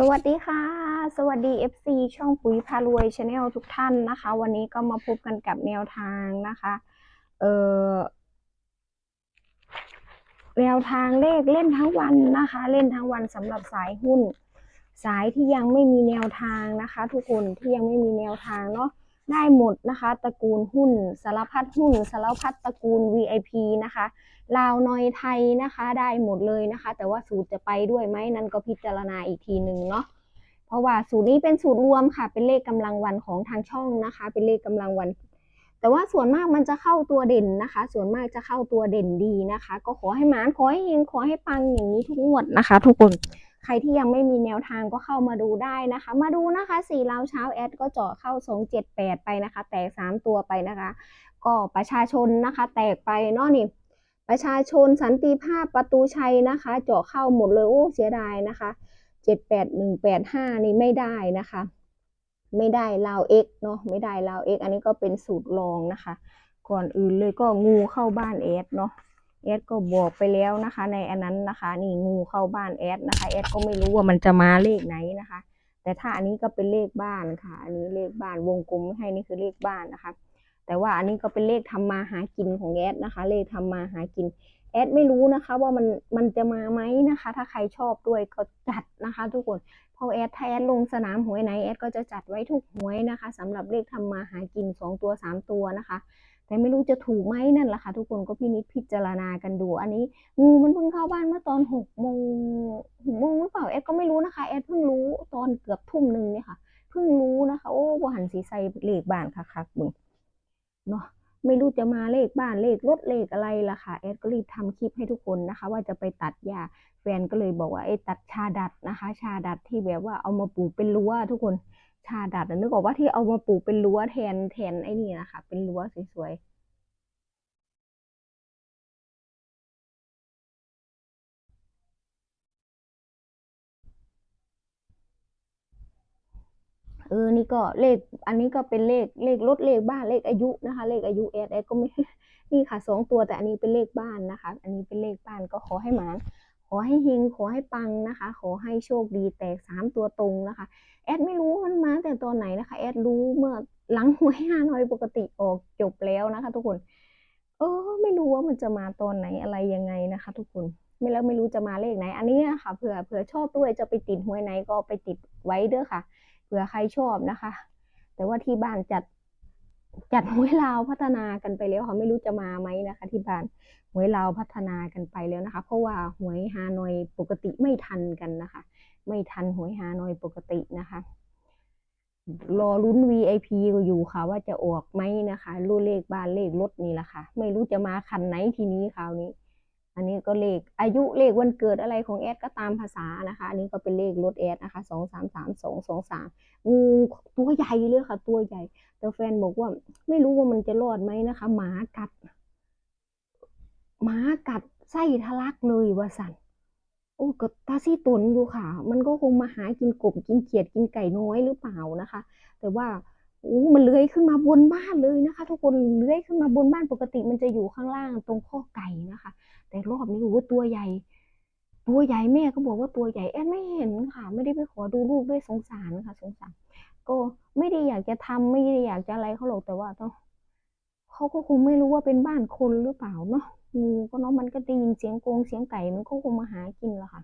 สวัสดีค่ะ สวัสดี FC ช่องปุ๋ยพารวยชาแนลทุกท่านนะคะ วันนี้ก็มาพบกันกับแนวทางนะคะเอ่อแนวทางเลขเล่นทั้งวันนะคะ เล่นทั้งวันสำหรับสายหุ้น สายที่ยังไม่มีแนวทางนะคะ ทุกคนที่ยังไม่มีแนวทางเนาะได้หมดนะคะ ตระกูลหุ้น สารพัดหุ้น สารพัดตระกูล VIP นะคะ ลาวนอยไทยนะคะได้หมดเลยนะคะ แต่ว่าสูตรจะไปด้วยไหมนั่นก็พิจารณาอีกทีหนึ่งเนาะเพราะว่าสูตรนี้เป็นสูตรรวมค่ะ เป็นเลขกำลังวันของทางช่องนะคะ เป็นเลขกำลังวัน แต่ว่าส่วนมากมันจะเข้าตัวเด่นนะคะ ส่วนมากจะเข้าตัวเด่นดีนะคะ ก็ขอให้หมานขอให้เฮงขอให้ปังอย่างนี้ทุกงวดนะคะ ทุกคนใครที่ยังไม่มีแนวทางก็เข้ามาดูได้นะคะ มาดูนะคะสี่ลาวเช้าแอดก็เจาะเข้าสองเจ็ดแปดไปนะคะ แตกสามตัวไปนะคะ ก็ประชาชนนะคะ แตกไปเนาะนี่ ประชาชนสันติภาพประตูชัยนะคะ เจาะเข้าหมดเลยโอ้เสียดายนะคะเจ็ดแปดหนึ่งแปดห้านี่ไม่ได้นะคะ ไม่ได้ลาวเอ็กเนาะไม่ได้ลาวเอ็กอันนี้ก็เป็นสูตรรองนะคะ ก่อนอื่นเลยก็งูเข้าบ้านแอดเนาะแอดก็บอกไปแล้วนะคะ ในอันนั้นนะคะ นี่งูเข้าบ้านแอดนะคะแอดก็ไม่รู้ว่ามันจะมาเลขไหนนะคะ แต่ถ้าอันนี้ก็เป็นเลขบ้านค่ะ อันนี้เลขบ้านวงกลมให้นี่คือเลขบ้านนะคะ แต่ว่าอันนี้ก็เป็นเลขทำมาหากินของแอดนะคะ เลขทำมาหากิน แอดไม่รู้นะคะ ว่ามันมันจะมาไหมนะคะ ถ้าใครชอบด้วยก็จัดนะคะ ทุกคนพอแอดถ้าแอดลงสนามหวยไหนแอดก็จะจัดไว้ทุกหวยนะคะสำหรับเลขทำมาหากินสองตัวสามตัวนะคะแต่ไม่รู้จะถูกไหมนั่นแหละค่ะทุกคนก็พินิจพิจารณากันดู อันนี้งูมันเพิ่งเข้าบ้านเมื่อตอนหกโมงหกโมงหรือเปล่าแอดก็ไม่รู้นะคะแอดเพิ่งรู้ตอนเกือบทุ่มหนึ่งเนี่ยค่ะเพิ่งรู้นะคะ โอ้บหันสีใส่เลขบ้านคักๆบึง เนาะไม่รู้จะมาเลขบ้านเลขรถเลขอะไรล่ะค่ะแอดก็รีบทำคลิปให้ทุกคนนะคะ ว่าจะไปตัดหญ้าแฟนก็เลยบอกว่าไอ้ตัดชาดัดนะคะ ชาดัดที่แบบว่าเอามาปลูกเป็นรั้วทุกคนชาดัดนึกออกว่าที่เอามาปลูกเป็นรั้วแทนแทนไอ้นี่นะคะเป็นรั้วสวยๆ เออ นี่ก็เลข อันนี้ก็เป็นเลขเลขรถเลขบ้านเลขอายุนะคะ เลขอายุแอดแอดก็ไม่นี่ค่ะสองตัวแต่อันนี้เป็นเลขบ้านนะคะ อันนี้เป็นเลขบ้านก็ขอให้หมานขอให้เฮงขอให้ปังนะคะ ขอให้โชคดีแตกสามตัวตรงนะคะ แอดไม่รู้มันมาแต่ตอนไหนนะคะ แอดรู้เมื่อหลังหวยฮานอยปกติออกจบแล้วนะคะ ทุกคน เออ ไม่รู้ว่ามันจะมาตอนไหนอะไรยังไงนะคะ ทุกคนไม่แล้วไม่รู้จะมาเลขไหน อันนี้นะคะเผื่อเผื่อชอบด้วยจะไปติดหวยไหนก็ไปติดไว้เด้อค่ะ เผื่อใครชอบนะคะ แต่ว่าที่บ้านจัดจัดหวยลาวพัฒนากันไปแล้วค่ะไม่รู้จะมาไหมนะคะ ที่บ้านหวยลาวพัฒนากันไปแล้วนะคะ เพราะว่าหวยฮานอยปกติไม่ทันกันนะคะ ไม่ทันหวยฮานอยปกตินะคะ รอลุ้น VIP อยู่ค่ะ ว่าจะออกไหมนะคะ รู้เลขบ้านเลขรถนี่แหละค่ะ ไม่รู้จะมาคันไหนทีนี้คราวนี้ อันนี้ก็เลขอายุเลขวันเกิดอะไรของแอดก็ตามภาษานะคะ อันนี้ก็เป็นเลขรถแอดนะคะสองสามสามสองสองสามงูตัวใหญ่เลยค่ะ ตัวใหญ่ แต่แฟนบอกว่า ไม่รู้ว่ามันจะรอดไหมนะคะ หมากัด หมากัดไส้ทะลักเลยว่าสันโอ้ก็ตาซี่ตนอยู่ค่ะ มันก็คงมาหากินกบกินเขียดกินไก่น้อยหรือเปล่านะคะ แต่ว่า อ้มันเลื้อยขึ้นมาบนบ้านเลยนะคะ ทุกคนเลื้อยขึ้นมาบนบ้านปกติมันจะอยู่ข้างล่างตรงข้อไก่นะคะ แต่รอบนี้โอ้ตัวใหญ่ ตัวใหญ่แม่ก็บอกว่าตัวใหญ่แอดไม่เห็นค่ะ ไม่ได้ไปขอดูรูปด้วยสงสารค่ะ สงสารก็ไม่ได้อยากจะทำไม่ได้อยากจะอะไรเขาหรอกแต่ว่าต้องเขาก็คงไม่รู้ว่าเป็นบ้านคนหรือเปล่าเนาะงูก็เนาะมันก็ได้ยินเสียงกงเสียงไก่มันก็คงมาหากินแหละค่ะ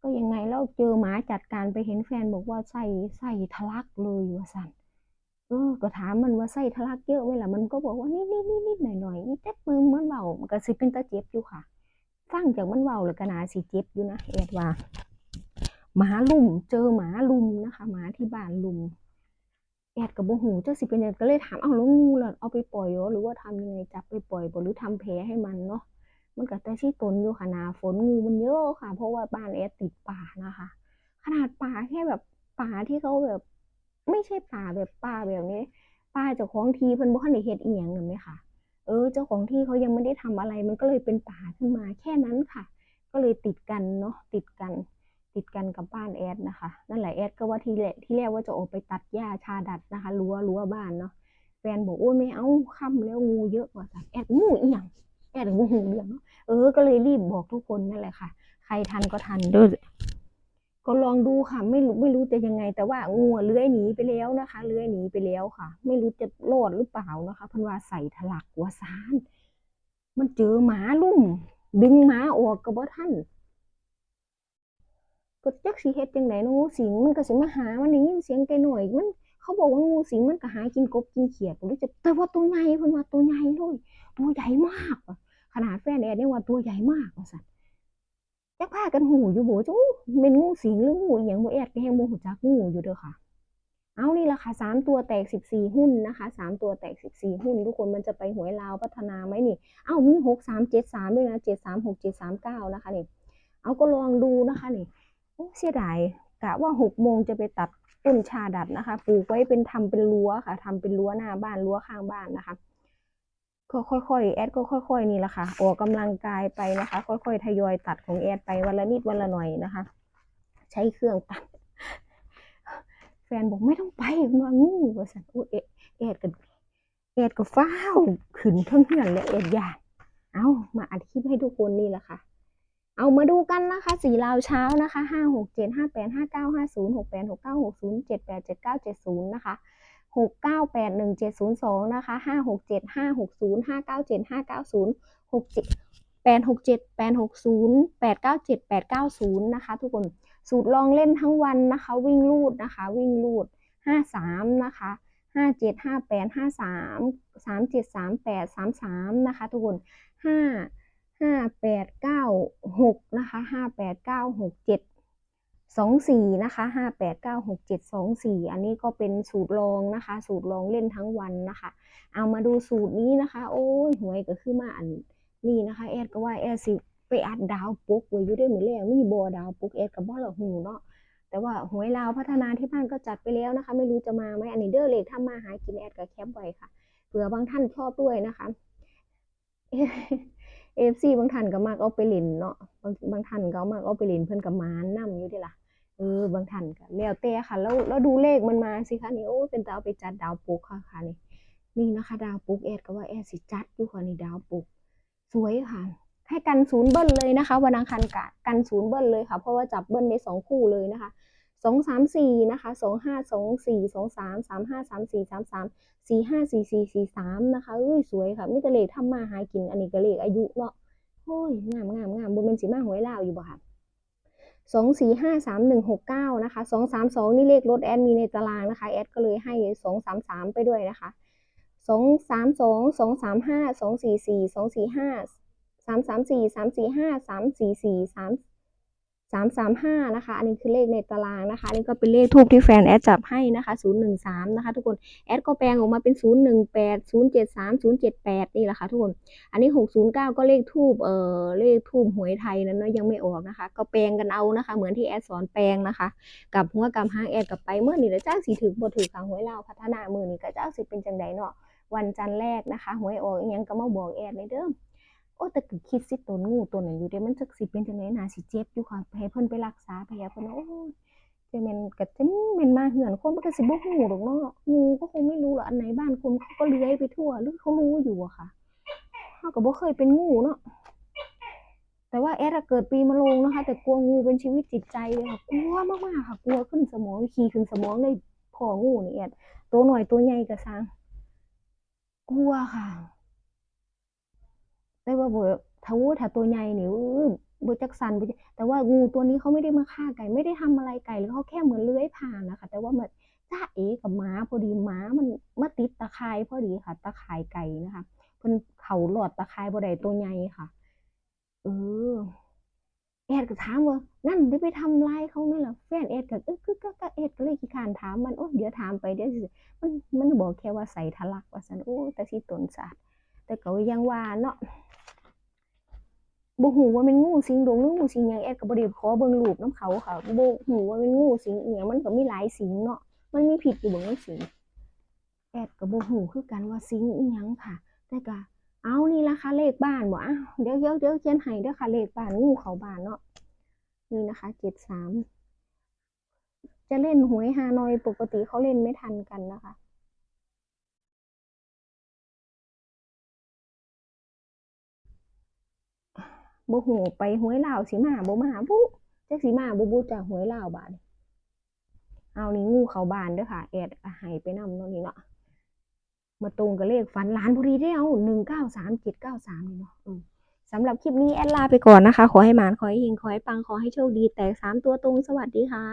ก็ยังไงแล้วเจอหมาจัดการไปเห็นแฟนบอกว่าไส้ไส้ทะลักเลยว่าสั่น เออก็ถามมันว่าไส้ทะลักเยอะไหมล่ะมันก็บอกว่านิดนิดนิดนิดหน่อยหน่อยนี่แทบมือมันเบามันก็สิเป็นตาเจ็บอยู่ค่ะ ฟังจากมันเบาแล้วก็น่าสิเจ็บอยู่นะเอ็ดว่าหมาลุมเจอหมาลุมนะคะหมาที่บ้านลุมแอดกับโบหูเจ้าสิเป็นยังก็เลยถามเอาแล้วงูล่ะเอาไปปล่อยเหรอหรือว่าทำยังไงจับไปปล่อยบ่หรือทำแผลให้มันเนาะมันก็แต่ที่ตนอยู่ค่ะนาฝนงูมันเยอะค่ะ เพราะว่าบ้านแอดติดป่านะคะ ขนาดป่าแค่แบบป่าที่เขาแบบ ไม่ใช่ป่าแบบป่าแบบนี้ป่าเจ้าของทีเพิ่นบ่ทันได้เฮ็ดอีหยังนั่นไหมคะเออ เจ้าของที่เขายังไม่ได้ทำอะไร มันก็เลยเป็นป่าขึ้นมาแค่นั้นค่ะ ก็เลยติดกันเนาะติดกัน ติดกันกับบ้านแอดนะคะ นั่นแหละแอดก็ว่าที่แรกที่แรกว่าจะออกไปตัดหญ้าชาดัดนะคะรั้วรั้วบ้านเนาะแฟนบอกโอ้ไม่เอาค่ำแล้วงูเยอะกว่าสัตว์แอดงูอีหยังแอดงูเรื่องเนาะเออ ก็เลยรีบบอกทุกคนนั่นแหละค่ะ ใครทันก็ทันเด้อ ก็ลองดูค่ะ ไม่รู้ไม่รู้จะยังไง แต่ว่างูเลื้อยหนีไปแล้วนะคะเลื้อยหนีไปแล้วค่ะ ไม่รู้จะรอดหรือเปล่านะคะพันวาใส่ถลักหัวซานมันเจอหมาลุ่ม ดึงหมาออกก็บ่ทันก็จักสิเฮ็ดจังไดเนงูสิงมันก็สิมาหามันได้ยินเสียงไก่น้อยมันเขาบอกว่างูสิงมันก็หากินกบกินเขียดรู้จะแต่ว่าตัวใหญ่พิ่นวาตัวใหญ่เลยตัวใหญ่มากว่ะขนาดแฟนแอดยังว่าตัวใหญ่มากว่าซั่น จักพากันหูอยู่บ่จู้เป็นงูสิงหรืองูอิหยังบ่แอดก็แฮงบ่ฮู้จักงูอยู่เด้อค่ะ เอานี่ละค่ะสามตัวแตกสิบสี่หุ้นนะคะสามตัวแตกสิบสี่หุ้น ทุกคนมันจะไปหวยลาวพัฒนาไหมนี่ เอ้ามีหกสามเจ็ดสามด้วยนะเจ็ดสามหกเจ็ดสามเก้านะคะนี่เอาก็ลองดูนะคะนี่เสียดายกะว่าหกโมงจะไปตัดต้นชาดัดนะคะปลูกไว้เป็นทำเป็นรั้วค่ะทำเป็นรั้วหน้าบ้านรั้วข้างบ้านนะคะ ก็ค่อยๆ แอดก็ค่อย ๆ นี่แหละค่ะออกกำลังกายไปนะคะ ค่อย ๆ ทยอยตัดของแอดไปวันละนิดวันละหน่อยนะคะ ใช้เครื่องตัด แฟนบอกไม่ต้องไปมันว่างูว่าสันโอ้เอเอ็ดกันเอ็ดก็ฟ้าวขึ้นเทั้งเฮือนและเอ็ดยานเอามาอัดคลิปให้ทุกคนนี่แหละค่ะ เอามาดูกันนะคะ สีลาวเช้านะคะห้าหกเจ็ดห้าแปดห้าเก้าห้าศูนย์หกแปดหกเก้าหกศูนย์เจ็ดแปดเจ็ดเก้าเจ็ดศูนย์นะคะ หกเก้าแปดหนึ่งเจ็ดศูนย์สองนะคะห้าหกเจ็ดห้าหกศูนย์ห้าเก้าเจ็ดห้าเก้าศูนย์แปดหกเจ็ดแปดหกศูนย์แปดเก้าเจ็ดแปดเก้าศูนย์นะคะ ทุกคนสูตรลองเล่นทั้งวันนะคะ วิ่งลูดนะคะ วิ่งลูดห้าสามนะคะห้าเจ็ดห้าแปดห้าสามสามเจ็ดสามแปดสามสามนะคะ ทุกคนห้าห้าแปดเก้าหกนะคะห้าแปด สองสี่นะคะห้าแปดเก้าหกเจ็ดสองสี่อันนี้ก็เป็นสูตรลองนะคะ สูตรลองเล่นทั้งวันนะคะ เอามาดูสูตรนี้นะคะ โอ้ยหวยก็คือมาอันนี่นะคะแอดก็ว่าแอดสิไปอัดดาวปุกไว้อยู่ได้เหมือนแรกมีบอดาวปุกเอ็ดกับบ่ละหูเนาะแต่ว่าหวยลาวพัฒนาที่บ้านก็จัดไปแล้วนะคะ ไม่รู้จะมาไหมอันนี้เด้อเลขถ้ามาหากินแอดกับแคปไว้ค่ะเผื่อบางท่านชอบด้วยนะคะ เอฟซีบางท่านก็มากเอาไปเล่นเนาะบางบางท่านก็มากเอาไปเล่นเพิ่อนกับมานำอยู่ดิล่ะเออบางท่านก็แล้วแต่ค่ะแล้วแล้วดูเลขมันมาสิคะนี่โอ้เป็นตาเอาไปจัดดาวปุกค่ะค่ะนี่นี่นะคะ ดาวปุกแอดก็ว่าแอดสิจัดอยู่ค่ะนี่ดาวปุกสวยค่ะให้กันศูนย์เบิ้ลเลยนะคะ วันอังคารกะกันศูนย์เบิ้ลเลยค่ะ เพราะว่าจับเบิ้ลได้สองคู่เลยนะคะ สองสามสี่นะคะสองห้าสองสี่สองสามสามห้าสามสี่สามสามสี่ห้าสี่สี่สี่สามนะคะเอ้ยสวยค่ะมิตรเลขทำมาหากินอันนี้ก็เลขอายุเนาะโอ้ยงามงามงามบนเป็นสีมาหวยลาวอยู่บ่ค่ะสองสี่ห้าสามหนึ่งหกเก้านะคะสองสามสองนี่เลขรถแอดมีในตารางนะคะแอดก็เลยให้สองสามสามไปด้วยนะคะสองสามสองสองสามห้าสองสี่สี่สองสี่ห้าสามสามสี่สามสี่ห้าสามสี่สี่สาม สามสามห้านะคะ อันนี้คือเลขในตารางนะคะ อันนี้ก็เป็นเลขทูบที่แฟนแอดจับให้นะคะศูนย์หนึ่งสามนะคะ ทุกคน แอดก็แปลงออกมาเป็นศูนย์หนึ่งแปดศูนย์เจ็ดสามศูนย์เจ็ดแปดนี่แหละค่ะทุกคน อันนี้หกศูนย์เก้าก็เลขทูบเอ่อ เลขทูบหวยไทยนั้นเนาะยังไม่ออกนะคะ ก็แปลงกันเอานะคะ เหมือนที่แอดสอนแปลงนะคะ กับหัวกับหางแอดกับไปเมื่อนี่แล้วจ้าสีถือบ่ถือทางหวยเลาพัฒนามือนี่ก็จ้าสิเป็นจังไดเนาะ วันจันทร์แรกนะคะ หวยออกอยังก็มาบอกแอดเลยเด้อ โอ้แต่ก็คิดสิตนงูตัวนั้นอยู่เด้มันจักสิเป็นจังไดน่าสิเจ็บอยู่ค่ะให้เพิ่นไปรักษาแผลเพิ่นโอ้จะแม่นก็จะแม่นมาเหือนคนมันก็สิบ่ฮู้ดอกเนาะงูก็คงไม่รู้หรอกอันไหนบ้านคนเขาก็เลื้อยไปทั่วหรือเขารู้อยู่อะค่ะเฮาก็บ่เคยเป็นงูเนาะแต่ว่าแอดอะเกิดปีมะโรงนะคะ แต่กลัวงูเป็นชีวิตจิตใจเลยค่ะกลัวมากๆค่ะกลัวขึ้นสมองขี่ขึ้นสมองเลยพองูนี่แอดตัวหน่อยตัวใหญ่ก็สร้างกลัวค่ะ แต่ว่าบ่ถ้าวูถ้าตัวใหญ่นี่อื้อบ่จักสันบ่แต่ว่างูตัวนี้เขาไม่ได้มาฆ่าไก่ ไม่ได้ทำอะไรไก่เลยเขาแค่เหมือนเลื้อยผ่านนะคะ แต่ว่ามันจ๊ะเอ๋กับหมาพอดีหมามันมาติดตะข่ายพอดีค่ะ ตะข่ายไก่นะคะเพิ่นเข้าลอดตะข่ายบ่ได้ตัวใหญ่ค่ะ เออแอดก็ถามว่านั่นได้ไปทำร้ายเขาไหมล่ะแฟนแอดก็เอึกกึกกักกักแอดก็เลยขี้คานถามมันโอ๊ยเดี๋ยวถามไปเดี๋ยวสิมันมันบอกแค่ว่าใส่ทะลักว่าซั่นโอ้แต่สิตนสาดแต่ก็ยังว่าเนาะ บ่ฮู้ว่าม่นงูสิงดงหรืองูสิงหยังแอดก็บ่ได้ขอเบิ่งรูปน้ำเขาค่ะบ่ฮู้ว่าเป็นงูสิงอิหยังมันก็มีหลายสิงเนาะมันมีพิษอยู่บ่งูสิงแอดก็บ่ฮู้คือกันว่าสิงอิหยังค่ะแต่ก็เอานี่ละค่ะเลขบ้านบ่อ้าวเดี๋ยวเดี๋ยวเดี๋ยวเขียนให้เด้อค่ะเลขบ้านงูเขาบ้านเนาะนี่นะคะ73จะเล่นหวยฮานอยปกติเขาเล่นไม่ทันกันนะคะ บ่หูไปหวยลาวสิมาบ่มาบุจักสีมาบูบูจากหวยลาวบานเอานี่งูเขาบานเด้อค่ะ แอดหายไปนำเนาะนี่เนาะมาตรงกับเลขฝันล้านพอดีได้เอาหนึ่งเก้าสามเจ็ดเก้าสามนี่เนาะสำหรับคลิปนี้แอดลาไปก่อนนะคะ ขอให้หมาน ขอให้หิงขอให้ปัง ขอให้โชคดี แตกสามตัวตรง สวัสดีค่ะ